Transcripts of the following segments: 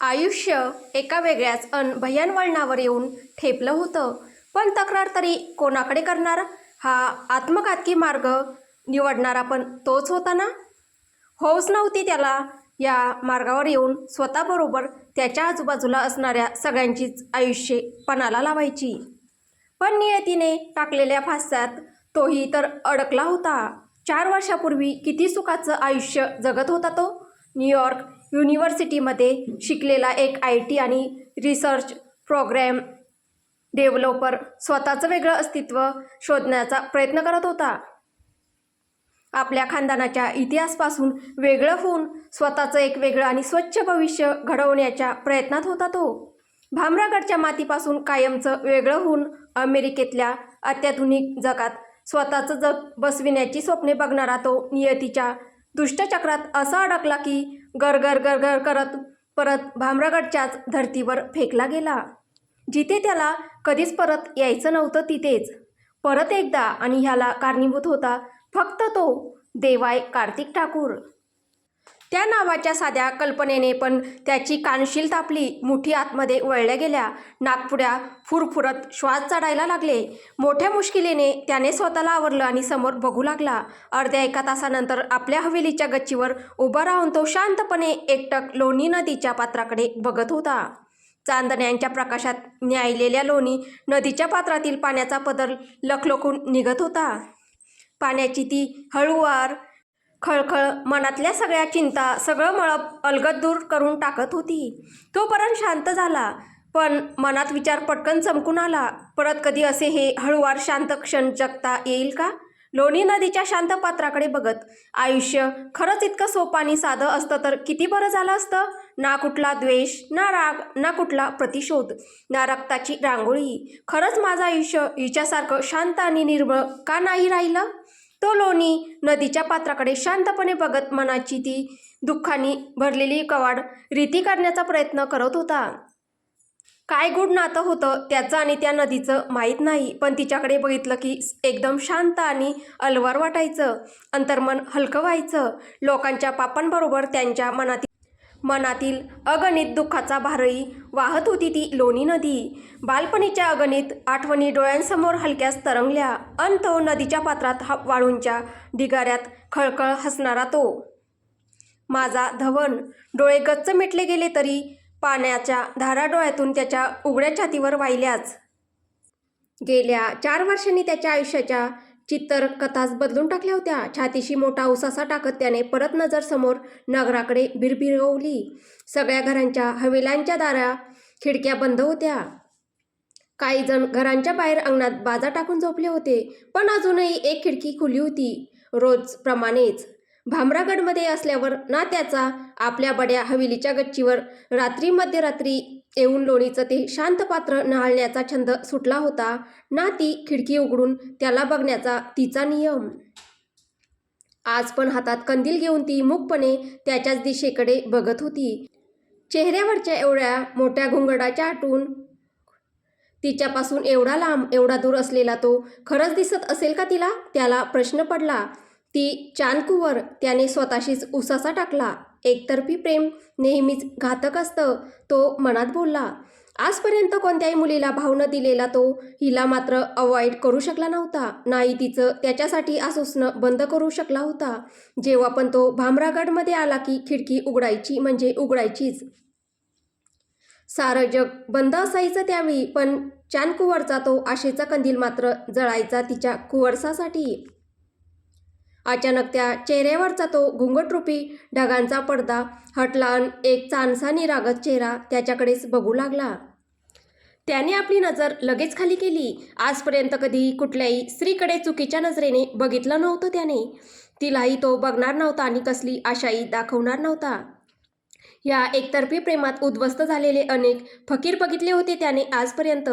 आयुष्य एका वेगळ्याच अन भयान वळणावर येऊन ठेपलं होतं. पण तक्रार तरी कोणाकडे करणार? हा आत्मघातकी मार्ग निवडणारा पण तोच होता ना? होच नव्हती त्याला. या मार्गावर येऊन स्वतःबरोबर त्याच्या आजूबाजूला असणाऱ्या सगळ्यांचीच आयुष्ये पणाला लावायची. पण नियतीने टाकलेल्या फास्यात तोही तर अडकला होता. चार वर्षापूर्वी किती सुखाचं आयुष्य जगत होता तो. न्यूयॉर्क युनिव्हर्सिटीमध्ये शिकलेला एक आय टी आणि रिसर्च प्रोग्रॅम डेव्हलपर स्वतःचं वेगळं अस्तित्व शोधण्याचा प्रयत्न करत होता. आपल्या खानदानाच्या इतिहासपासून वेगळं होऊन स्वतःचं एक वेगळं आणि स्वच्छ भविष्य घडवण्याच्या प्रयत्नात होता तो. भामरागडच्या मातीपासून कायमचं वेगळं होऊन अमेरिकेतल्या अत्याधुनिक जगात स्वतःचं जग बसविण्याची स्वप्ने बघणारा तो नियतीच्या दुष्टचक्रात असा अडकला की गरगर गरगर करत परत भामरागडच्याच धर्तीवर फेकला गेला. जिथे त्याला कधीच परत यायचं नव्हतं तिथेच. परत एकदा आणि ह्याला कारणीभूत होता फक्त तो देवाय कार्तिक ठाकूर. त्या नावाच्या साध्या कल्पनेने पण त्याची कानशील तापली मुठी आतमध्ये वळल्या गेल्या. नागपुड्या फुरफुरत श्वास चढायला लागले. मोठ्या मुश्किलीने त्याने स्वतःला आवरलं आणि समोर बघू लागला. अर्ध्या एका तासानंतर आपल्या हवेलीच्या गच्चीवर उभा राहून तो शांतपणे एकटक लोणी नदीच्या पात्राकडे बघत होता. चांदण्यांच्या प्रकाशात न्यायलेल्या लोणी नदीच्या पात्रातील पाण्याचा पदर लखलखून निघत होता. पाण्याची ती हळूवार खळखळ मनातल्या सगळ्या चिंता सगळं मळप अलगद दूर करून टाकत होती. तोपर्यंत शांत झाला. पण मनात विचार पटकन चमकून आला. परत कधी असे हे हळूवार शांत क्षण जगता येईल का? लोणी नदीच्या शांत पात्राकडे बघत. आयुष्य खरंच इतकं सोपं आणि साधं असतं तर किती बरं झालं असतं? ना कुठला द्वेष ना राग ना कुठला प्रतिशोध ना रक्ताची रांगोळी. खरंच माझं आयुष्य हिच्यासारखं शांत आणि निर्मळ का नाही राहिलं? तो लोणी नदीच्या पात्राकडे शांतपणे बघत मनाची ती दुःखाने भरलेली कवाड रीती काढण्याचा प्रयत्न करत होता. काय गुड नातं होतं त्याचं आणि त्या नदीचं माहीत नाही पण तिच्याकडे बघितलं की एकदम शांत आणि अलवार वाटायचं अंतर्मन हलकं व्हायचं. लोकांच्या पापांबरोबर त्यांच्या मनातील मनातील अगणित दुःखाचा भारही वाहत होती ती लोणी नदी. बालपणीच्या अगणित आठवणी डोळ्यांसमोर हलक्यास तरंगल्या. अन तो नदीच्या पात्रात हा वाळूंच्या ढिगाऱ्यात खळखळ हसणारा तो. माझा धवन डोळे गच्च मिटले गेले तरी पाण्याच्या धारा डोळ्यातून त्याच्या उघड्या छातीवर वाहिल्याच. गेल्या चार वर्षांनी त्याच्या आयुष्याच्या चित्तर कथाच बदलून टाकल्या होत्या. छातीशी मोठा उसासा टाकत त्याने परत नजर समोर नगराकडे भिरभिरवली. सगळ्या घरांच्या हवेल्यांच्या दारा खिडक्या बंद होत्या. काही जण घरांच्या बाहेर अंगणात बाजा टाकून झोपले होते पण अजूनही एक खिडकी खुली होती. रोजप्रमाणेच भामरागडमध्ये असल्यावर ना त्याचा आपल्या बड्या हवेलीच्या गच्चीवर रात्री मध्यरात्री येऊन लोणीचं ते शांत पात्र न्हाळण्याचा छंद सुटला होता. ना ती खिडकी उघडून त्याला बघण्याचा तिचा नियम. आज पण हातात कंदील घेऊन ती मूकपणे त्याच्याच दिशेकडे बघत होती. चेहऱ्यावरच्या एवढ्या मोठ्या घुंगडाच्या आटून तिच्यापासून एवढा लांब एवढा दूर असलेला तो खरंच दिसत असेल का तिला? त्याला प्रश्न पडला. ती चांदकुवर त्याने स्वतःशीच उसासा टाकला. एकतर्फी प्रेम नेहमीच घातक असतं तो मनात बोलला. आजपर्यंत कोणत्याही मुलीला भाव न दिलेला तो हिला मात्र अवॉइड करू शकला नव्हता. नाही तिचं त्याच्यासाठी आसुसणं बंद करू शकला होता. जेव्हा पण तो भामरागडमध्ये आला की खिडकी उघडायची म्हणजे उघडायचीच. सारं जग बंद असायचं त्यावेळी पण चांदकुवरचा तो आशेचा कंदील मात्र जळायचा तिच्या कुवरसासाठी. अचानक त्या चेहऱ्यावरचा तो घुंगटरूपी ढगांचा पडदा हटला अन एक चानसानी निरागत चेहरा त्याच्याकडेच बघू लागला. त्याने आपली नजर लगेच खाली केली. आजपर्यंत कधी कुठल्याही स्त्रीकडे चुकीच्या नजरेने बघितलं नव्हतं त्याने. तिलाही तो बघणार नव्हता आणि कसली आशाही दाखवणार नव्हता. या एकतर्फी प्रेमात उद्ध्वस्त झालेले अनेक फकीर बघितले होते त्याने आजपर्यंत.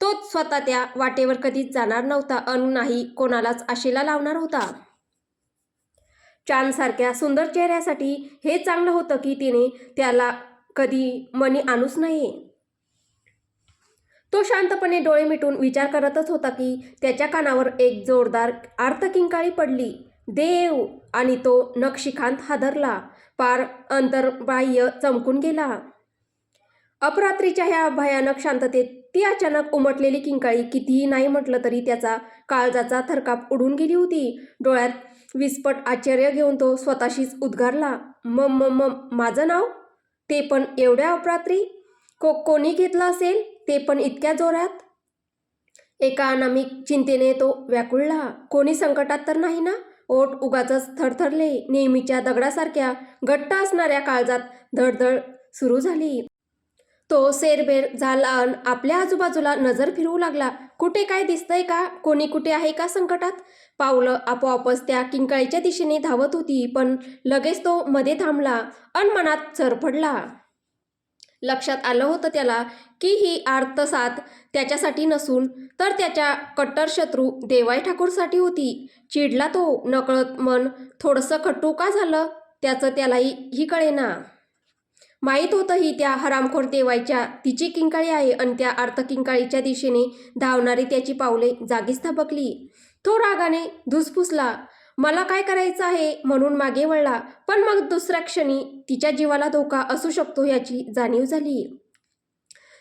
तोच स्वतः त्या वाटेवर कधीच जाणार नव्हता अन नाही कोणालाच आशेला लावणार होता. चांदसारख्या सुंदर चेहऱ्यासाठी हे चांगलं होतं की तिने त्याला कधी मनी आणूच नये तो शांतपणे डोळे मिटून विचार करतच होता की त्याच्या कानावर एक जोरदार आर्तकिंकाळी पडली. देव! आणि तो नक्षीखांत हादरला. पार अंतर्बाह्य चमकून गेला. अपरात्रीच्या ह्या भयानक शांततेत ती अचानक उमटलेली किंकाळी कितीही नाही म्हटलं तरी त्याचा काळजाचा थरकाप उडून गेली होती. डोळ्यात विस्पट आश्चर्य घेऊन तो स्वतःशीच उद्गारला मम मम मम माझं नाव? ते पण एवढ्या अपरात्री? को कोणी घेतलं असेल? ते पण इतक्या जोरात? एका अनामिक चिंतेने तो व्याकुळला कोणी संकटात तर नाही ना? ओट उगाच थरथरले नेहमीच्या दगडासारख्या घट्ट असणाऱ्या काळजात धडधड सुरू झाली. तो सेरबेर झाला अन आपल्या आजूबाजूला नजर फिरवू लागला. कुठे काय दिसतंय का? कोणी कुठे आहे का संकटात? पावलं आपोआपच त्या किंकाळीच्या दिशेने धावत होती पण लगेच तो मध्ये थांबला अन मनात चरफडला लक्षात आलं होतं त्याला की ही आर्तसात त्याच्यासाठी नसून तर त्याच्या कट्टर शत्रू देवाई ठाकूरसाठी होती. चिडला तो नकळत मन थोडंसं खट्टू का झालं? त्याचं त्यालाही ही कळेना. माहीत होतंही त्या हरामखोर देवायच्या तिची किंकाळी आहे आणि त्या आर्त किंकाळीच्या दिशेने धावणारी त्याची पावले जागीच थबकली तो रागाने धुसफुसला मला काय करायचं आहे? म्हणून मागे वळला. पण मग दुसऱ्या क्षणी तिच्या जीवाला धोका असू शकतो याची जाणीव झाली.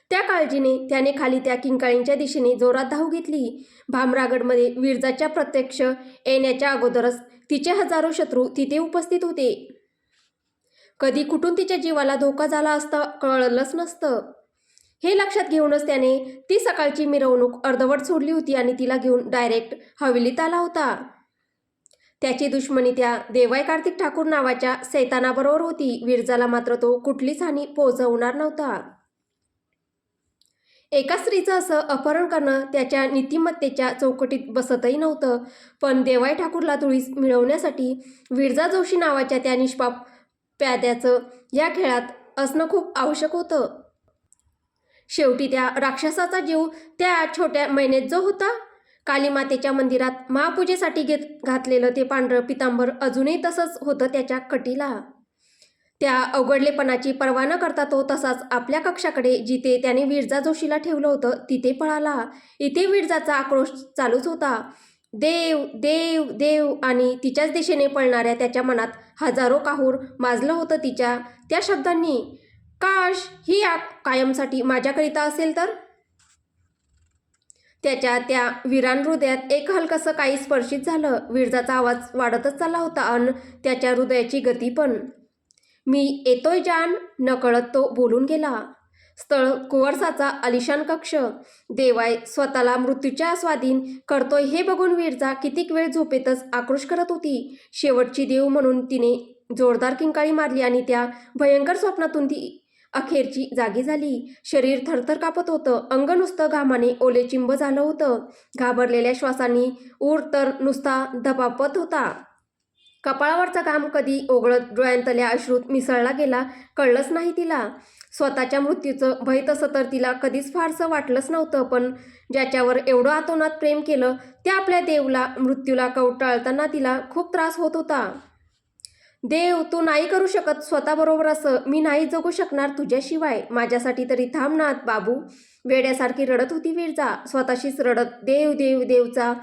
त्या काळजीने त्याने खाली त्या किंकाळींच्या दिशेने जोरात धाव घेतली. भामरागडमध्ये विरजाच्या प्रत्यक्ष येण्याच्या अगोदरच तिचे हजारो शत्रू तिथे उपस्थित होते. कधी कुठून तिच्या जीवाला धोका झाला असता कळलंच नसतं. हे लक्षात घेऊनच त्याने ती सकाळची मिरवणूक अर्धवट सोडली होती आणि तिला घेऊन डायरेक्ट हवेलीत आला होता. त्याची दुश्मनी त्या देवाय कार्तिक ठाकूर नावाच्या सैतानाबरोबर होती. विरजाला मात्र तो कुठलीच हानी पोहोचवणार नव्हता. एका स्त्रीचं असं अपहरण करणं त्याच्या नीतिमत्तेच्या चौकटीत बसतही नव्हतं. पण देवाय ठाकूरला तुळीस मिळवण्यासाठी विरजा जोशी नावाच्या त्या निष्पाप प्याद्याचं या खेळात असणं खूप आवश्यक होतं. शेवटी त्या राक्षसाचा जीव त्या छोट्या महिन्यात जो होता कालीमातेच्या मंदिरात महापूजेसाठी घेत घातलेलं ते पांढरं पितांबर अजूनही तसंच होतं त्याच्या कटीला. त्या अवघडलेपणाची पर्वा न करता तो तसाच आपल्या कक्षाकडे जिथे त्याने विरजा जोशीला ठेवलं होतं तिथे पळाला. इथे विरजाचा आक्रोश चालूच होता. देव देव देव आणि तिच्याच दिशेने पळणाऱ्या त्याच्या मनात हजारो काहूर माजलं होतं तिच्या. त्या शब्दांनी काश ही आग कायमसाठी माझ्याकरिता असेल तर? त्याच्या त्या वीरान हृदयात एक हलकसं काही स्पर्शित झालं. विरजाचा आवाज वाढतच चालला होता अन त्याच्या हृदयाची गती पण. मी येतोय जान नकळत तो बोलून गेला. स्थळ कुवरसाचा आलिशान कक्ष. देवाय स्वतःला मृत्यूच्या स्वाधीन करतोय हे बघून वीरजा कितीक वेळ झोपेतच आक्रोश करत होती. शेवटची देव म्हणून तिने जोरदार किंकाळी मारली आणि त्या भयंकर स्वप्नातून ती अखेरची जागी झाली. शरीर थरथर कापत होतं. अंग नुसतं घामाने ओले चिंब झालं होतं. घाबरलेल्या श्वासांनी ऊर तर नुसता धपापत होता. कपाळावरचा घाम कधी ओघळत डोळ्यांतल्या अश्रूत मिसळला गेला कळलंच नाही तिला. स्वतःच्या मृत्यूचं भय तसं तर तिला कधीच फारसं वाटलंच नव्हतं पण ज्याच्यावर एवढं आतोनात प्रेम केलं त्या आपल्या देवला मृत्यूला कवटाळताना तिला खूप त्रास होत होता. देव तू नाही करू शकत स्वतःबरोबर असं. मी नाही जगू शकणार तुझ्याशिवाय. माझ्यासाठी तरी थांब बाबू. वेड्यासारखी रडत होती विरजा. स्वतःशीच रडत देव देव देवचा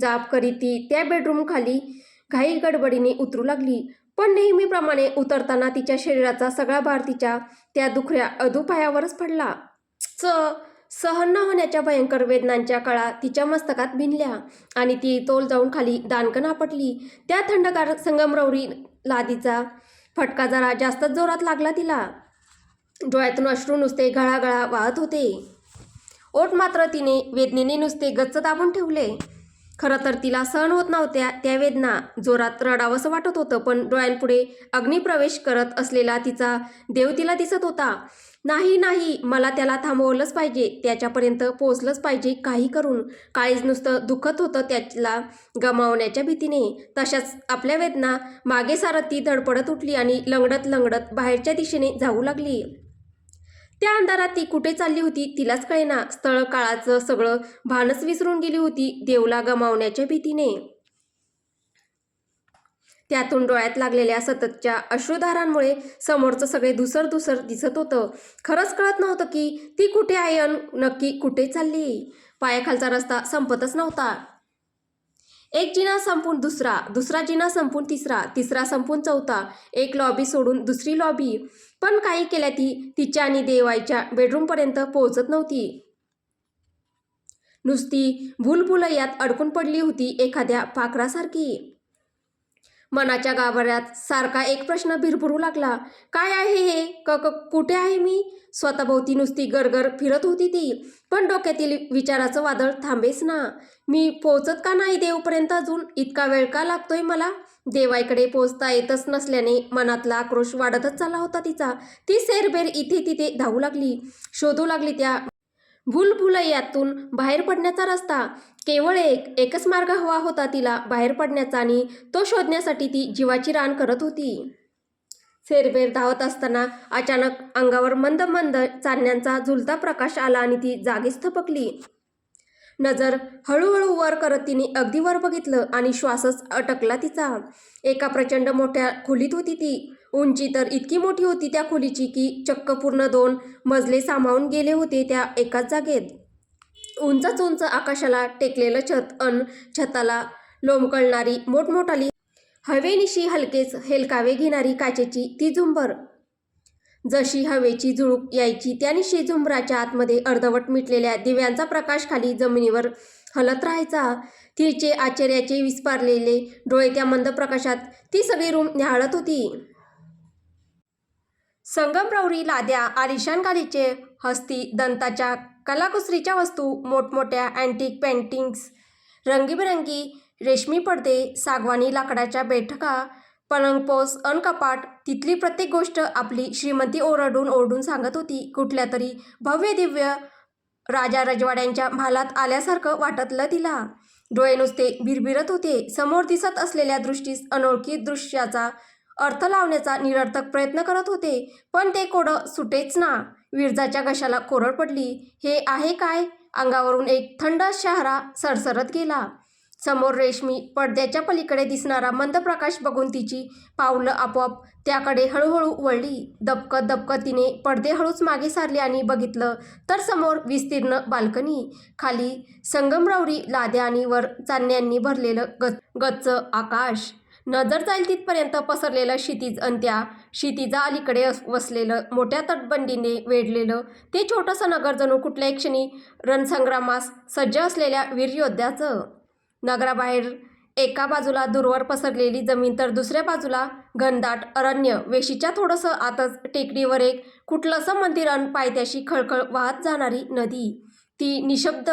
जाप करीत ती त्या बेडरूमखाली घाई गडबडीने उतरू लागली. पण नेहमीप्रमाणे उतरताना तिच्या शरीराचा सगळा भार तिच्या त्या दुखऱ्या अधुपायावरच पडला. च सहन न होण्याच्या भयंकर वेदनांच्या कळा तिच्या मस्तकात भिनल्या आणि ती तोल जाऊन खाली दानकन आपटली. त्या थंडगार संगमरवरी लादीचा फटका जरा जास्तच जोरात लागला तिला. डोळ्यातून अश्रू नुसते गळागळा वाहत होते. ओट मात्र तिने वेदनेने नुसते गच्च दाबून ठेवले. खरं तर तिला सहन होत नव्हत्या त्या वेदना जोरात रडावंसं वाटत होतं पण डोळ्यांपुढे अग्निप्रवेश करत असलेला तिचा देव तिला दिसत होता. नाही नाही मला त्याला थांबवलंच पाहिजे त्याच्यापर्यंत पोचलंच पाहिजे काही करून. काळीज नुसतं दुखत होतं त्याला गमावण्याच्या भीतीने. तशाच आपल्या वेदना मागे सारत ती धडपडत उठली आणि लंगडत लंगडत बाहेरच्या दिशेने जाऊ लागली. त्या अंधारात ती कुठे चालली होती तिलाच कळेना. स्थळ काळाचं सगळं भानच विसरून गेली होती देवला गमावण्याच्या भीतीने. त्यातून डोळ्यात लागलेल्या सततच्या अश्रुधारांमुळे समोरचं सगळे धुसर धुसर दिसत होतं. खरंच कळत नव्हतं की ती कुठे आहे अन नक्की कुठे चालली. पायाखालचा रस्ता संपतच नव्हता. एक जिना संपून दुसरा दुसरा जिना संपून तिसरा तिसरा संपून चौथा एक लॉबी सोडून दुसरी लॉबी पण काही केल्या ती तिच्या आणि देवाईच्या बेडरूमपर्यंत पोहोचत नव्हती. नुसती भूलभुलैयात अडकून पडली होती एखाद्या पाखरासारखी. मनाच्या गाभाऱ्यात सारखा एक प्रश्न भिरभरू लागला. काय आहे हे? क क कुठे आहे मी? स्वतःभोवती नुसती गरगर फिरत होती ती. पण डोक्यातील विचाराचं वादळ थांबेच ना. मी पोहोचत का नाही देवपर्यंत अजून? इतका वेळ का लागतोय मला? देवाईकडे पोचता येतच नसल्याने मनातला आक्रोश वाढतच चालला होता तिचा. ती सेरबेर इथे तिथे धावू लागली. शोधू लागली त्या भूलभुलयातून बाहेर पडण्याचा रस्ता. केवळ एक एकच मार्ग हवा होता तिला बाहेर पडण्याचा आणि तो शोधण्यासाठी ती जीवाची रान करत होती. सेरबेर धावत असताना अचानक अंगावर मंद मंद चांदण्यांचा झुलता प्रकाश आला आणि ती जागीच थपकली. नजर हळूहळू वर करत तिने अगदी वर बघितलं आणि श्वासच अटकला तिचा. एका प्रचंड मोठ्या खोलीत होती ती. उंची तर इतकी मोठी होती त्या खोलीची की चक्क पूर्ण दोन मजले सामावून गेले होते त्या एकाच जागेत. उंचच उंच आकाशाला टेकलेलं छत अन छताला लोंबकळणारी मोठमोठाली. हवेनिशी हलकेच हेलकावे घेणारी काचेची ती झुंबर. जशी हवेची झुळूक यायची त्यानिशी झुंबराच्या आतमध्ये अर्धवट मिटलेल्या दिव्यांचा प्रकाश खाली जमिनीवर हलत राहायचा. तिचे आश्चर्याचे विस्पारलेले डोळे त्या मंद प्रकाशात ती सगळी रूम न्याहाळत होती. संगमरवरी लाद्या आलिशान गालीचे हस्ती दंताच्या कलाकुसरीच्या वस्तू मोठमोठ्या अँटिक पेंटिंग्स रंगीबेरंगी रेशमी पडदे सागवानी लाकडाच्या बैठका पलंगपोस अनकपाट तिथली प्रत्येक गोष्ट आपली श्रीमंती ओरडून ओरडून सांगत होती. कुठल्या तरी भव्य दिव्य राजा रजवाड्यांच्या महालात आल्यासारखं वाटतलं तिला. डोळे नुसते भिरभिरत होते. समोर दिसत असलेल्या दृष्टीस अनोळखी दृश्याचा अर्थ लावण्याचा निरर्थक प्रयत्न करत होते. पण ते कोडं सुटेच ना. विरजाच्या घशाला कोरड पडली. हे आहे काय? अंगावरून एक थंड शहारा सरसरत गेला. समोर रेशमी पडद्याच्या पलीकडे दिसणारा मंद प्रकाश बघून तिची पावलं आपोआप त्याकडे हळूहळू वळली. दबकत दबकत तिने पडदे हळूच मागे सारले आणि बघितलं तर समोर विस्तीर्ण बाल्कनी. खाली संगमरवरी लाद्या आणि वर चांदण्यांनी भरलेलं गच गच्च आकाश. नजर जाईल तिथपर्यंत पसरलेलं क्षितिज अंत्या क्षितिजा अलीकडे वसलेलं मोठ्या तटबंदीने वेढलेलं ते छोटंसं नगर जणू कुठल्याही क्षणी रणसंग्रामास सज्ज असलेल्या वीरयोद्ध्याचं. नगराबाहेर एका बाजूला दूरवर पसरलेली जमीन तर दुसऱ्या बाजूला घनदाट अरण्य. वेशीच्या थोडंसं आतच टेकडीवर एक कुठलंसं मंदिर अन पायथ्याशी खळखळ वाहत जाणारी नदी. ती निशब्द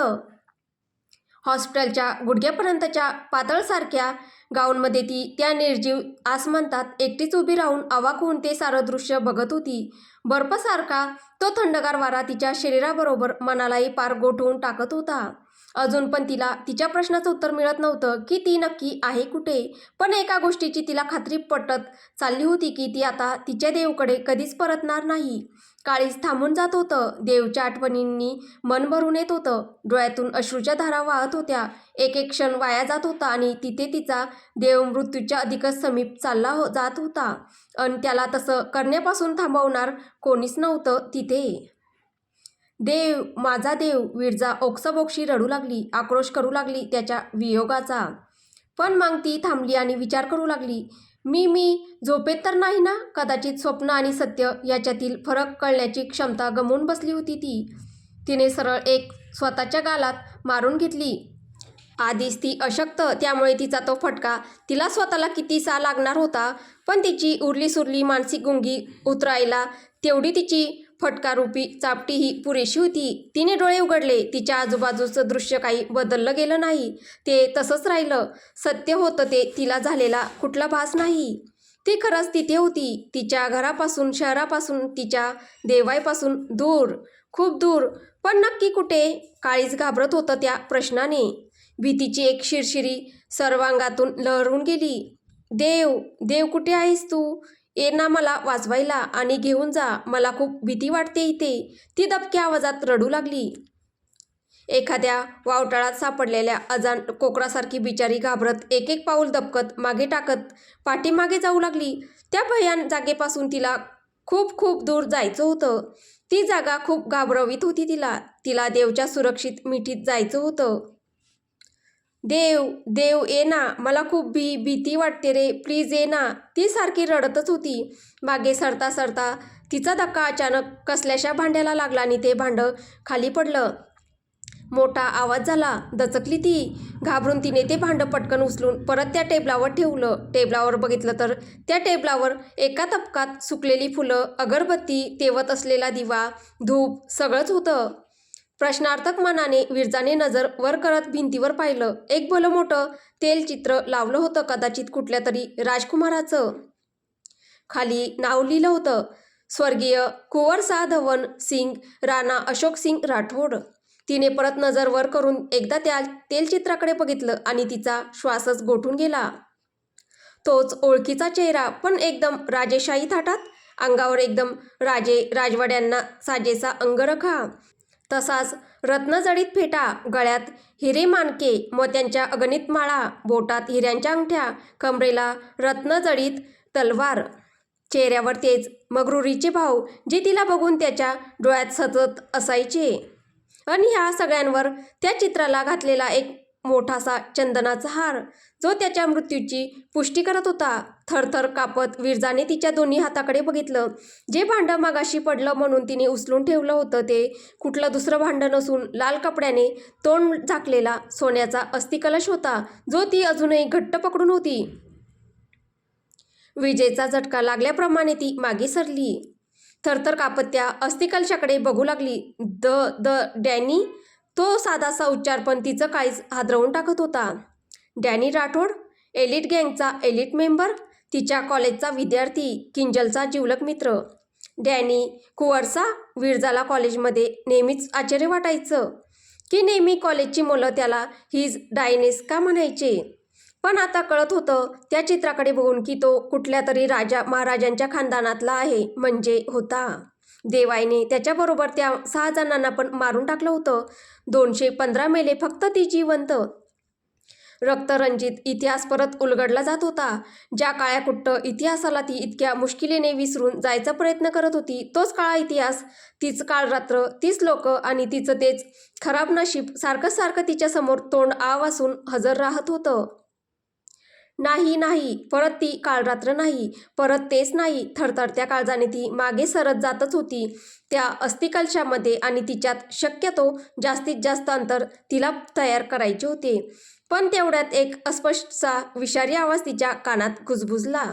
हॉस्पिटलच्या गुडघ्यापर्यंतच्या पातळसारख्या गाऊनमध्ये ती त्या निर्जीव आसमंतात एकटीच उभी राहून अवाक होऊन ते सारं दृश्य बघत होती. बर्फासारखा तो थंडगार वारा तिच्या शरीराबरोबर मनालाही पार गोठवून टाकत होता. अजून पण तिला तिच्या प्रश्नाचं उत्तर मिळत नव्हतं की ती नक्की आहे कुठे. पण एका गोष्टीची तिला खात्री पटत चालली होती की ती आता तिच्या देवकडे कधीच परतणार नाही. काळीच थांबून जात होतं. देवच्या आठवणींनी मन भरून येत होतं. डोळ्यातून अश्रूच्या धारा वाहत होत्या. एक एक क्षण वाया जात होता आणि तिथे तिचा देव मृत्यूच्या अधिकच समीप चालला हो जात होता. अन त्याला तसं करण्यापासून थांबवणार कोणीच नव्हतं तिथे. देव माझा देव विरजा ओक्सबोक्षी रडू लागली आक्रोश करू लागली त्याच्या वियोगाचा. पण मग ती थांबली आणि विचार करू लागली मी मी झोपेत तर नाही ना? कदाचित स्वप्न आणि सत्य याच्यातील फरक कळण्याची क्षमता गमवून बसली होती ती. तिने सरळ एक स्वतःच्या गालात मारून घेतली. आधीच ती अशक्त त्यामुळे तिचा तो फटका तिला स्वतःला कितीसा लागणार होता? पण तिची उरली सुरली मानसिक गुंगी उतरायला तेवढी तिची फटकारूपी चापटी ही पुरेशी होती. तिने डोळे उघडले. तिच्या आजूबाजूचं दृश्य काही बदललं गेलं नाही. ते तसंच राहिलं. सत्य होतं ते तिला झालेला कुठला भास नाही. ती खरंच तिथे होती. तिच्या घरापासून शहरापासून तिच्या देवाईपासून दूर खूप दूर. पण नक्की कुठे? काळीच घाबरत होतं त्या प्रश्नाने. भीतीची एक शिरशिरी सर्वांगातून लहरून गेली. देव देव कुठे आहेस तू? ये ना मला वाचवायला आणि घेऊन जा. मला खूप भीती वाटते इथे. ती दबक्या आवाजात रडू लागली. एखाद्या वावटाळात सापडलेल्या अजान कोकरासारखी बिचारी घाबरत एक एक पाऊल दबकत मागे टाकत पाठीमागे जाऊ लागली. त्या भयान जागेपासून तिला खूप खूप दूर जायचं होतं. ती जागा खूप घाबरवीत होती तिला. तिला देवच्या सुरक्षित मिठीत जायचं होतं. देव देव ये ना. मला खूप भी भीती वाटते रे. प्लीज ये ना. ती सारखी रडतच होती. मागे सरता सरता तिचा धक्का अचानक कसल्याशा भांड्याला लागला आणि ते भांडं खाली पडलं. मोठा आवाज झाला. दचकली ती. घाबरून तिने ते भांडं पटकन उचलून परत त्या टेबलावर ठेवलं. टेबलावर बघितलं तर त्या टेबलावर एका तपकात सुकलेली फुलं अगरबत्ती तेवत असलेला दिवा धूप सगळंच होतं. प्रश्नार्थक मनाने विरजाने नजर वर करत भिंतीवर पाहिलं. एक भलं मोठं तेलचित्र लावलं होतं कदाचित कुठल्या तरी राजकुमाराचं. खाली नाव लिहिलं होतं स्वर्गीय कुंवरसा धवन सिंग राणा अशोक सिंग राठोड. तिने परत नजर वर करून एकदा त्या तेलचित्राकडे बघितलं आणि तिचा श्वासच गोठून गेला. तोच ओळखीचा चेहरा पण एकदम राजेशाही थाटात. अंगावर एकदम राजे राजवाड्यांना साजेसा अंगरखा. तसाच रत्नजडीत फेटा गळ्यात हिरे मानके मोत्यांच्या अगणित माळा बोटात हिऱ्यांच्या अंगठ्या कमरेला रत्नजडीत तलवार. चेहऱ्यावर तेच मगरुरीचे भाव जे तिला बघून त्याच्या डोळ्यात सतत असायचे. आणि ह्या सगळ्यांवर त्या चित्राला घातलेला एक मोठासा चंदनाचा हार जो त्याच्या मृत्यूची पुष्टी करत होता. थरथर कापत विरजाने तिच्या दोन्ही हाताकडे बघितलं. जे भांडं मागाशी पडलं म्हणून तिने उचलून ठेवलं होतं ते कुठलं दुसरं भांडं नसून लाल कपड्याने तोंड झाकलेला सोन्याचा अस्थिकलश होता जो ती अजूनही घट्ट पकडून होती. विजेचा झटका लागल्याप्रमाणे ती मागे सरली. थरथर कापत त्या अस्थिकलशाकडे बघू लागली. द द डॅनी तो साधासा उच्चार पण तिचं काहीच हादरवून टाकत होता. डॅनी राठोड एलिट गँगचा एलिट मेंबर तिच्या कॉलेजचा विद्यार्थी किंजलचा जिवलक मित्र. डॅनी कुवरसा विरजाला कॉलेजमध्ये नेहमीच आश्चर्य वाटायचं की नेहमी कॉलेजची मुलं त्याला हिज डायनेस का म्हणायचे? पण आता कळत होतं त्या चित्राकडे बघून की तो कुठल्या तरी राजा महाराजांच्या खानदानातला आहे म्हणजे होता. देवायने त्याच्याबरोबर त्या सहा जणांना पण मारून टाकलं होतं. दोनशे पंधरा मेले फक्त ती जिवंत. रक्तरंजित इतिहास परत उलगडला जात होता. ज्या काळ्याकुट्ट इतिहासाला ती इतक्या मुश्किलीने विसरून जायचा प्रयत्न करत होती तोच काळा इतिहास. तीच काळ रात्र तीच लोक आणि तिचं तेच खराब नशीब सारखं सारखं तिच्यासमोर तोंड आवासून हजर राहत होतं. नाही नाही. परत ती काळरात्र नाही. परत तेच नाही. थरथरत्या काळजाने ती मागे सरत जातच होती. त्या अस्थिकलशामध्ये आणि तिच्यात शक्यतो जास्तीत जास्त अंतर तिला तयार करायचे होते. पण तेवढ्यात एक अस्पष्टचा विषारी आवाज तिच्या कानात कुजबुजला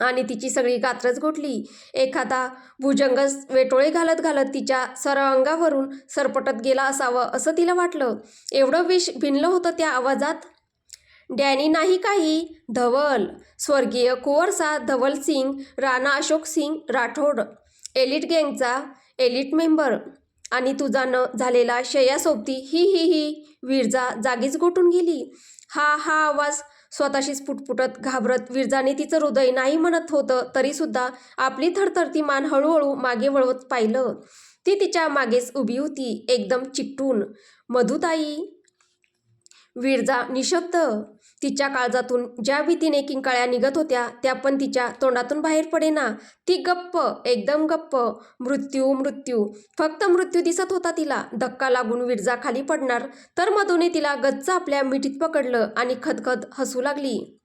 आणि तिची सगळी गात्रच घोटली एखादा भुजंग वेटोळे घालत घालत तिच्या सरअंगावरून सरपटत गेला असावं असं तिला वाटलं. एवढं विष भिनलं होतं त्या आवाजात? डॅनी नाही काही. धवल. स्वर्गीय कुंवरसा धवल सिंग राणा अशोक सिंग राठोड. एलिट गँगचा एलिट मेंबर. आणि तुझा न झालेला शय्यासोबती ही ही ही विरजा जागीच गोठून गेली. हा हा आवाज स्वतःशीच फुटफुटत घाबरत विरजाने तिचं हृदय नाही म्हणत होतं तरीसुद्धा आपली थरथरती मान हळूहळू मागे वळवत पाहिलं. ती तिच्या मागेच उभी होती एकदम चिकटून. मधुताई. विरजा निशब्द. तिच्या काळजातून ज्या भीतीने किंकाळ्या निघत होत्या त्या पण तिच्या तोंडातून बाहेर पडेना. ती गप्प एकदम गप्प. मृत्यू मृत्यू. फक्त मृत्यू दिसत होता तिला. धक्का लागून विरजा खाली पडणार. तर मधुने तिला गच्च आपल्या मिठीत पकडलं आणि खदखद हसू लागली.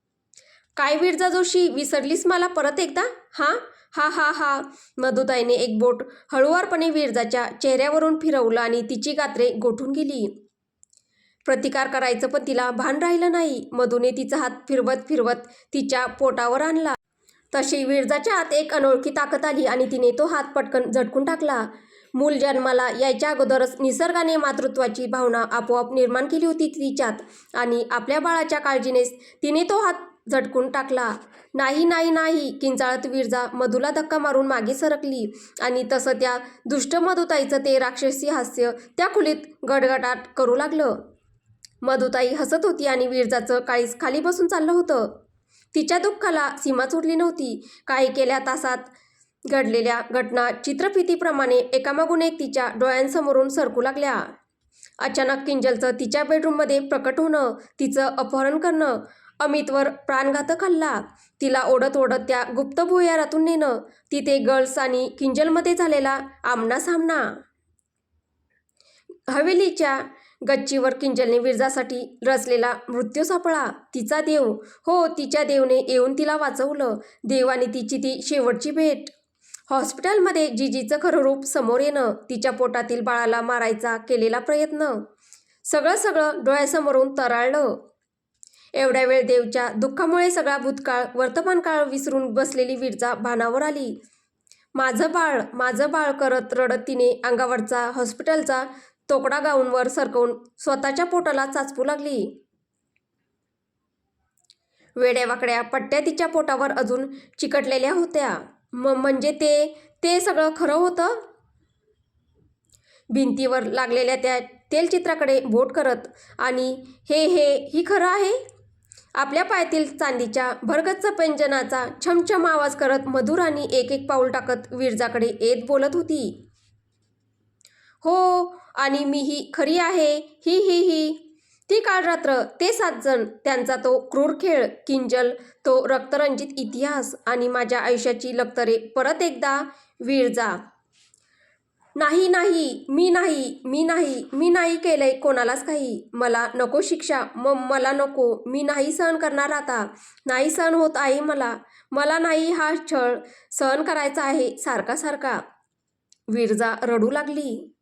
काय विरजा जोशी विसरलीस मला परत एकदा? हां? हा हा हा. मधुताईने एक बोट हळुवारपणे विरजाच्या चेहऱ्यावरून फिरवलं आणि तिची गात्रे गोठून गेली. प्रतिकार करायचं पण तिला भान राहिलं नाही. मधूने तिचा हात फिरवत फिरवत तिच्या पोटावर आणला. तशी विरजाच्या हात एक अनोळखी ताकद आली आणि तिने तो हात पटकन झटकून टाकला. मूल जन्माला यायच्या अगोदरच निसर्गाने मातृत्वाची भावना आपोआप निर्माण केली होती तिच्यात आणि आपल्या बाळाच्या काळजीनेच तिने तो हात झटकून टाकला. नाही नाही नाही किंचाळत विरजा मधूला धक्का मारून मागे सरकली आणि तसं त्या दुष्ट मधुताईचं ते राक्षसी हास्य त्या खोलीत गडगडाट करू लागलं. मधुताई हसत होती आणि विरजाचं काळीच खाली बसून चाललं होतं. तिच्या दुःखाला सीमाच उरली नव्हती. काही केल्या तासात घडलेल्या घटना चित्रफितीप्रमाणे एकामागून एक तिच्या डोळ्यांसमोरून सरकू लागल्या. अचानक किंजलचं तिच्या बेडरूममध्ये प्रकट होणं तिचं अपहरण करणं अमितवर प्राणघातक हल्ला तिला ओढत ओढत त्या गुप्त भुयारातून नेणं तिथे गर्ल्स आणि किंजलमध्ये झालेला आमना सामना हवेलीच्या गच्चीवर किंजलने विरजासाठी रचलेला मृत्यू सापळा. तिचा देव. हो तिच्या देवने येऊन तिला वाचवलं. देवाने तिची ती शेवटची भेट. हॉस्पिटलमध्ये जिजीचं खरं रूप समोर येणं तिच्या पोटातील बाळाला मारायचा केलेला प्रयत्न. सगळं सगळं डोळ्यासमोरून तराळलं. एवढ्या वेळ देवच्या दुःखामुळे सगळा भूतकाळ वर्तमानकाळ विसरून बसलेली विरजा भानावर आली. माझं बाळ माझं बाळ करत रडत तिने अंगावरचा हॉस्पिटलचा तोकडा गाऊनवर सरकवून स्वतःच्या पोटाला चाचपू लागली. वेड्यावाकड्या पट्ट्या तिच्या पोटावर अजून चिकटलेल्या होत्या. म म्हणजे ते ते सगळं खरं होतं? भिंतीवर लागलेल्या त्या तेलचित्राकडे बोट करत आणि हे हे ही खरं आहे? आपल्या पायातील चांदीच्या भरगच्च पेंजनाचा छमछम आवाज करत मधुर आणि एक एक पाऊल टाकत विरजाकडे येत बोलत होती. हो आणि मी ही खरी आहे ही ही ही. ती काळ रात्र ते सात जण त्यांचा तो क्रूर खेळ किंजल तो रक्तरंजित इतिहास आणि माझ्या आयुष्याची लक्तरे परत एकदा विरजा नाही नाही मी नाही मी नाही मी नाही केलंय कोणालाच काही. मला नको शिक्षा म मला नको मी नाही सहन करणार आता. नाही सहन होत आहे मला. मला नाही हा छळ सहन करायचा आहे सारखा सारखा. विरजा रडू लागली.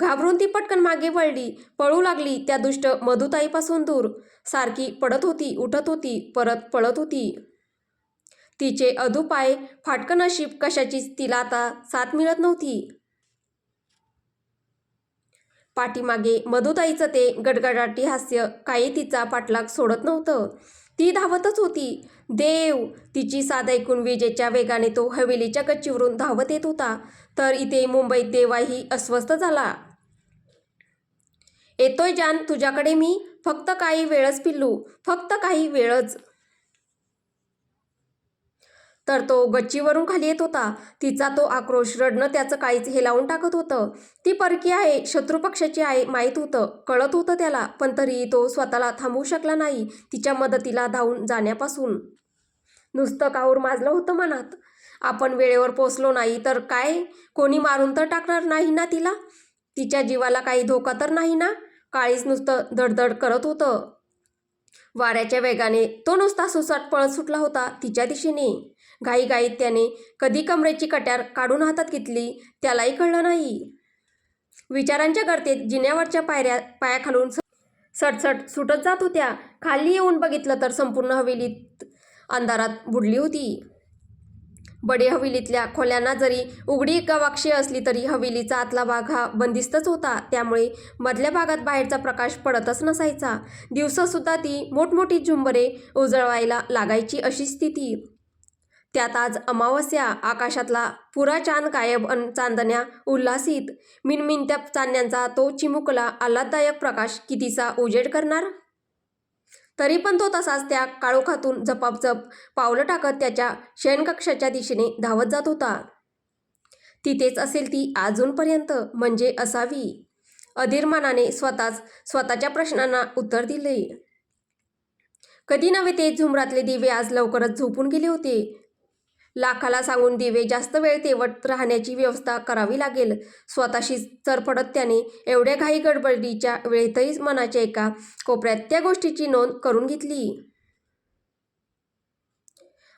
घाबरून ती पटकन मागे वळली. पळू लागली त्या दुष्ट मधुताईपासून दूर. सारखी पडत होती उठत होती परत पळत होती. तिचे अधुपाय फाटकन नशीब कशाचीच तिला आता साथ मिळत नव्हती. पाठीमागे मधुताईचं ते गडगडाटी हास्य काही तिचा पाठलाग सोडत नव्हतं. ती धावतच होती. देव! तिची साध ऐकून विजेच्या वेगाने तो हवेलीच्या गच्चीवरून धावत येत होता. तर इथे मुंबईत देवाही अस्वस्थ झाला. येतोय जान तुझ्याकडे मी फक्त काही वेळच पिल्लू फक्त काही वेळच. तर तो गच्चीवरून खाली येत होता. तिचा तो आक्रोश रडणं त्याचं काहीच हे लावून टाकत होतं. ती परकी आहे शत्रुपक्षाची आहे माहीत होतं कळत होतं त्याला पण तरीही तो स्वतःला थांबवू शकला नाही तिच्या मदतीला धावून जाण्यापासून. नुसतं काहूर माजलं होतं मनात. आपण वेळेवर पोचलो नाही तर काय? कोणी मारून तर टाकणार नाही ना तिला? तिच्या जीवाला काही धोका तर नाही ना? काळीच नुसतं धडधड करत होतं. वाऱ्याच्या वेगाने तो नुसता सुसाट पळत सुटला होता तिच्या दिशेने. घाईघाईत त्याने कधी कमरेची कट्यार काढून हातात घेतली त्यालाही कळलं नाही. विचारांच्या गर्तेत जिन्यावरच्या पायऱ्या पायाखालून सटसट सुटत जात होत्या. खाली येऊन बघितलं तर संपूर्ण हवेलीत अंधारात बुडली होती. बडे हवेलीतल्या खोल्यांना जरी उघडी गवाक्षी असली तरी हवेलीचा आतला भाग हा बंदिस्तच होता. त्यामुळे मधल्या भागात बाहेरचा प्रकाश पडतच नसायचा. दिवसासुद्धा ती मोठमोठी झुंबरे उजळवायला लागायची अशी स्थिती. त्यात आज अमावस्या आकाशातला पुरा चांद गायब अन चांदण्या उल्हासित. मिनमिनत्या चांदण्यांचा तो चिमुकला आल्हाददायक प्रकाश कितीचा उजेड करणार? तरी पण तो तसाच त्या काळोखातून झपापझप पावलं टाकत त्याच्या शयनकक्षाच्या दिशेने धावत जात होता. तिथेच असेल ती अजूनपर्यंत म्हणजे असावी. अधीरमानाने स्वतःच स्वतःच्या प्रश्नांना उत्तर दिले. कधी नव्हे ते झुमरातले दिवे आज लवकरच झोपून गेले होते. लाखाला सांगून दिवे जास्त वेळ तेवत राहण्याची व्यवस्था करावी लागेल. स्वतःशी चरफडत त्याने एवढ्या घाई गडबडीच्या वेळेतही मनाच्या एका कोपऱ्यात त्या गोष्टीची नोंद करून घेतली.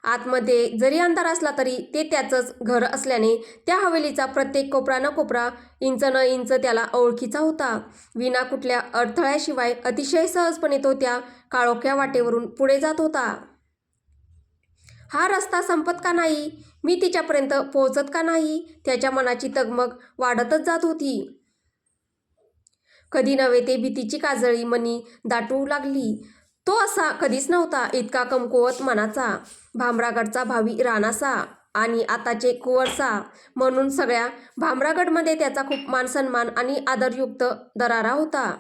आतमध्ये जरी अंधार असला तरी ते त्याचंच घर असल्याने त्या हवेलीचा प्रत्येक कोपरा न कोपरा इंच न इंच त्याला ओळखीचा होता. विना कुठल्या अडथळ्याशिवाय अतिशय सहजपणे तो त्या काळोख्या वाटेवरून पुढे जात होता. हा रस्ता संपत का नाही? मी तिच्यापर्यंत पोहोचत का नाही? त्याच्या मनाची तगमग वाढतच जात होती. कधी नव्हे ते भीतीची काजळी मनी दाटू लागली. तो असा कधीच नव्हता इतका कमकुवत मनाचा. भामरागडचा भावी रानासा आणि आताचे कुवरसा म्हणून सगळ्या भामरागडमध्ये त्याचा खूप मान सन्मान आणि आदरयुक्त दरारा होता.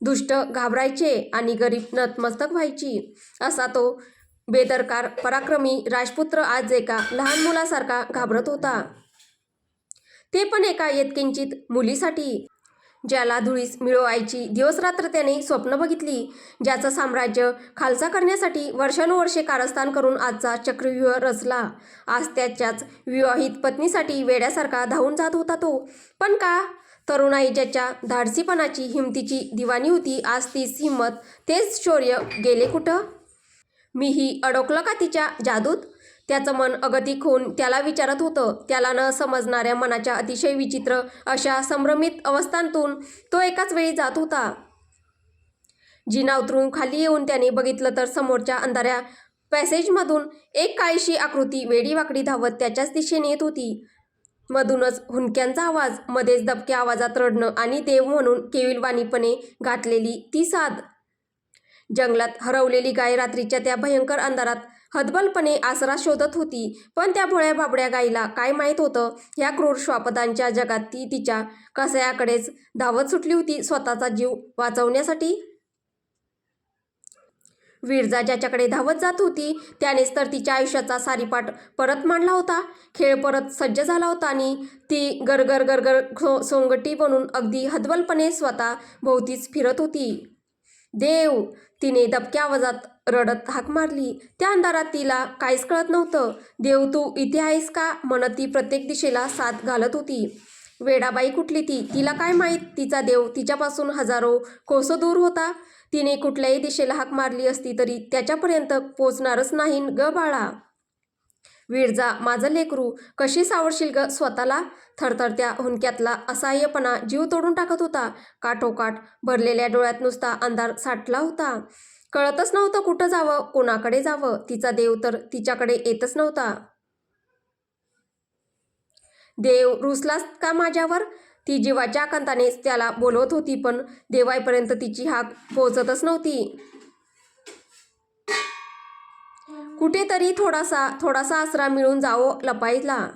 दुष्ट घाबरायचे आणि गरीब नतमस्तक व्हायची असा तो बेदरकार पराक्रमी राजपुत्र आज एका लहान मुलासारखा घाबरत होता. ते पण एका येतकिंचित मुलीसाठी. ज्याला धुळीस मिळवायची दिवसरात्र त्याने स्वप्न बघितली ज्याचं साम्राज्य खालसा करण्यासाठी वर्षानुवर्षे कारस्थान करून आजचा चक्रव्यूह रचला. आज त्याच्याच विवाहित पत्नीसाठी वेड्यासारखा धावून जात होता तो. पण का? तरुणाई ज्याच्या धाडसीपणाची हिमतीची दिवाणी होती आज तीच हिंमत तेच शौर्य गेले कुठं? मीही अडकलं का तिच्या जादूत? त्याचं मन अगतिक होऊन त्याला विचारत होतं. त्याला न समजणाऱ्या मनाच्या अतिशय विचित्र अशा संभ्रमित अवस्थांतून तो एकाच वेळी जात होता. जिना उतरून खाली येऊन त्याने बघितलं तर समोरच्या अंधाऱ्या पॅसेजमधून एक काळीशी आकृती वेडीवाकडी धावत त्याच्याच दिशेने येत होती. मधूनच हुंक्यांचा आवाज मध्येच दबक्या आवाजात रडणं आणि देव म्हणून केविलवाणीपणे घातलेली ती साध जंगलात हरवलेली गाय रात्रीच्या त्या भयंकर अंधारात हदबलपणे आसरा शोधत होती. पण त्या भोळ्या बाबड्या गाईला काय माहीत होतं? ह्या क्रूर श्वापदांच्या जगात ती तिच्या कसायाकडेच धावत सुटली होती स्वतःचा जीव वाचवण्यासाठी. विरजा ज्याच्याकडे धावत जात होती त्यानेच तर तिच्या आयुष्याचा सारीपाठ परत मांडला होता. खेळ परत सज्ज झाला होता आणि ती गरगर गरगर सोंगटी बनून अगदी हदबलपणे स्वतः भोवतीच फिरत होती. देव! तिने दबक्या आवाजात रडत हाक मारली. त्या अंधारात तिला काहीच कळत नव्हतं. देव तू इथे आहेस का? म्हणत ती प्रत्येक दिशेला साथ घालत होती. वेडाबाई कुठली ती? तिला काय माहीत? तिचा देव तिच्यापासून हजारो कोसं दूर होता. तिने कुठल्याही दिशेला हाक मारली असती तरी त्याच्यापर्यंत पोचणारच नाही ग बाळा. विरजा माझं लेकरू कशी सावरशील ग स्वतःला? थरथरत्या हुंक्यातला असहाय्यपणा जीव तोडून टाकत होता. काठोकाठ भरलेल्या डोळ्यात नुसता अंधार साठला होता. कळतच नव्हतं कुठं जावं कोणाकडे जावं. तिचा देव तर तिच्याकडे येतच नव्हता. देव रुसलास का माझ्यावर? ती जीवाच्या कंताने त्याला बोलवत होती पण देवाईपर्यंत तिची हाक पोहोचतच नव्हती. कुठेतरी थोडासा थोडासा आसरा मिळून जावो लपाईला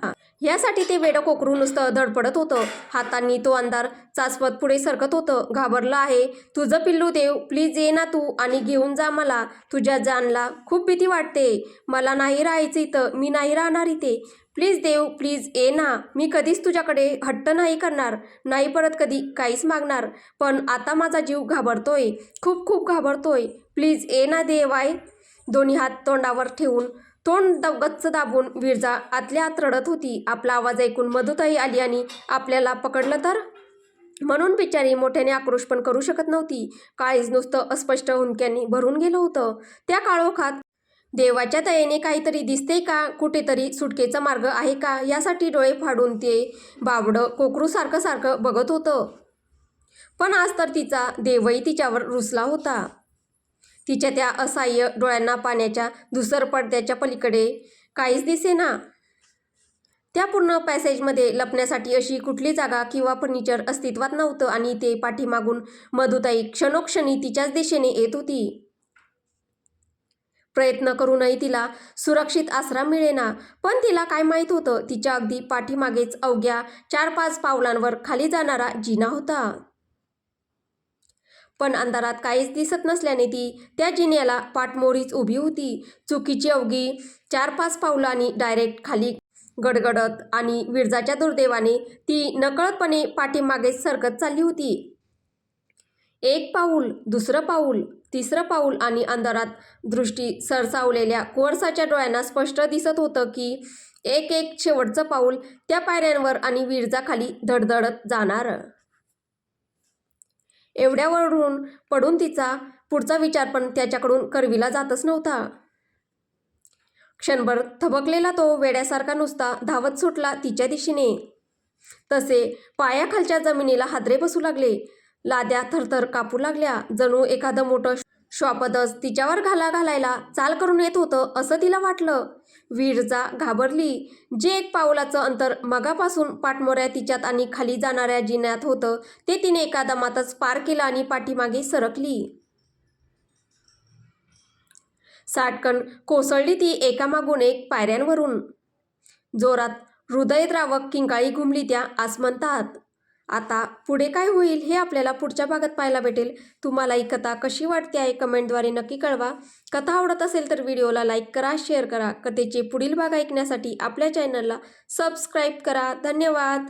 यासाठी ते वेडं कोकरू नुसतं धडपडत होतं. हातांनी तो अंधार चाचपत पुढे सरकत होतं. घाबरलं आहे. तुझं पिल्लू देव प्लीज ये ना तू आणि घेऊन जा मला. तुझ्या जानला खूप भीती वाटते. मला नाही राहायचं इथं. मी नाही राहणार इथे. प्लीज देव प्लीज ये ना. मी कधीच तुझ्याकडे हट्ट नाही करणार. नाही परत कधी काहीच मागणार. पण आता माझा जीव घाबरतोय. खूप खूप घाबरतोय. प्लीज ये ना देवाय दोन्ही हात तोंडावर ठेवून तोंड द गच्च दाबून विरजा आतल्या आत रडत होती. आपला आवाज ऐकून मधुताई आली आणि आपल्याला पकडलं तर? म्हणून बिचारी मोठ्याने आक्रोश पण करू शकत नव्हती. काळीज नुसतं अस्पष्ट हुंक्यांनी भरून गेलं होतं. त्या काळोखात देवाच्या दयेने काहीतरी दिसते का? कुठेतरी सुटकेचा मार्ग आहे का? यासाठी डोळे फाडून ते बावडं कोकरू सारखं सारखं बघत होतं. पण आज तर तिचा देवही तिच्यावर रुसला होता. तिच्या त्या असहाय्य डोळ्यांना पाण्याच्या धुसर पडद्याच्या पलीकडे. काहीच दिसेना. त्या पूर्ण पॅसेजमध्ये लपण्यासाठी अशी कुठली जागा किंवा फर्निचर अस्तित्वात नव्हतं आणि ते पाठीमागून मधुताई क्षणोक्षणी तिच्याच दिशेने येत होती. प्रयत्न करूनही तिला सुरक्षित आसरा मिळेना पण तिला काय माहीत होतं? तिच्या अगदी पाठीमागेच अवघ्या चार पाच पावलांवर खाली जाणारा जिना होता. पण अंधारात काहीच दिसत नसल्याने ती त्या जिन्याला पाठमोरीच उभी होती. चुकीची अवघी चार पाच पावलांनी डायरेक्ट खाली गडगडत आणि विरजाच्या दुर्दैवाने ती नकळतपणे पाठीमागेच सरकत चालली होती. एक पाऊल दुसरं पाऊल तिसरं पाऊल आणि अंधारात दृष्टी सरसावलेल्या कोळसाच्या डोळ्यांना स्पष्ट दिसत होतं की एक एक शेवटचं पाऊल त्या पायऱ्यांवर आणि विरजाखाली धडधडत जाणार. एवढ्यावरून पडून तिचा पुढचा विचार पण त्याच्याकडून करविला जातच नव्हता. क्षणभर थबकलेला तो वेड्यासारखा नुसता धावत सुटला तिच्या दिशेने. तसे पायाखालच्या जमिनीला हादरे बसू लागले. लाद्या थरथर कापू लागल्या. जणू एखादं मोठं श्वापदच तिच्यावर घाला घालायला चाल करून येत होतं असं तिला वाटलं. वीरजा घाबरली जे एक पावलाचं अंतर मगापासून पाठमोऱ्या तिच्यात आणि खाली जाणाऱ्या जिन्यात होतं ते तिने एका दमातच पार केलं आणि पाठीमागे सरकली. साटकन कोसळली ती एकामागून एक पायऱ्यांवरून. जोरात हृदयद्रावक किंकाळी घुमली त्या आसमंतात. आता पुढे काय होईल हे आपल्याला पुढच्या भागात पाहायला भेटेल. तुम्हाला ही कथा कशी वाटते आहे कमेंटद्वारे नक्की कळवा. कथा आवडत असेल तर व्हिडिओला लाईक करा शेअर करा. कथेचे पुढील भाग ऐकण्यासाठी आपल्या चॅनलला सबस्क्राईब करा. धन्यवाद!